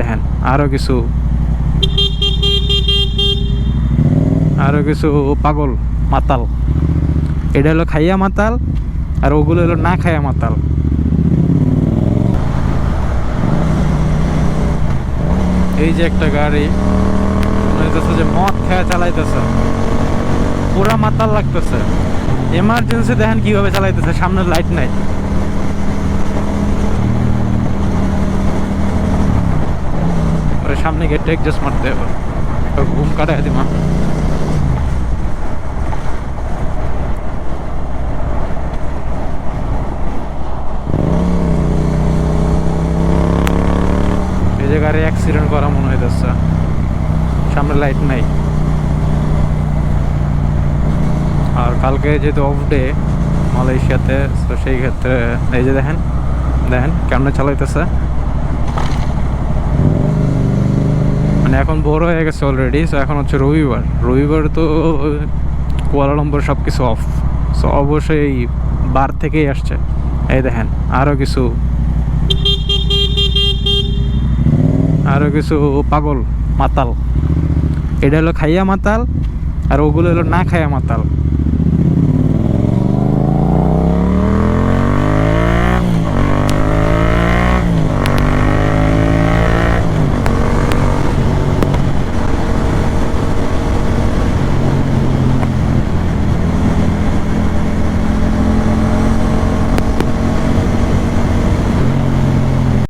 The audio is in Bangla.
দেখেন, আরও কিছু। আরও কিছু পাগল মাতাল। এটা হলো খাইয়া মাতাল, আর ওগুলো হলো না খাইয়া মাতাল। এই যে একটা গাড়ি যে মদ খেয়ে চালাইতেছে। পুরা মাতাল লাগতেছে। এমার্জেন্সি দেখেন কীভাবে চালাইতেছে, সামনে লাইট নাই। সামনে গেটটা এডজাস্ট মারতে হবে। ঘুম কাটায় দিমা এই যে গাড়ি অ্যাক্সিডেন্ট করা মনে হইতেছে। সামনে লাইট নাই। আর কালকে যেহেতু অফ ডে মালয়েশিয়াতে, তো সেই ক্ষেত্রে, এই যে দেখেন দেখেন, কেমন চালাইতেছে। মানে এখন বড় হয়ে গেছে অলরেডি সো এখন হচ্ছে রবিবার। রবিবার তো কুয়ালালামপুর সব কিছু অফ সো অবশ্যই বার থেকেই আসছে। এই দেখেন আরও কিছু আরও কিছু পাগল মাতাল। এটা হলো খাইয়া মাতাল, আর ওগুলো হলো না খাইয়া মাতাল।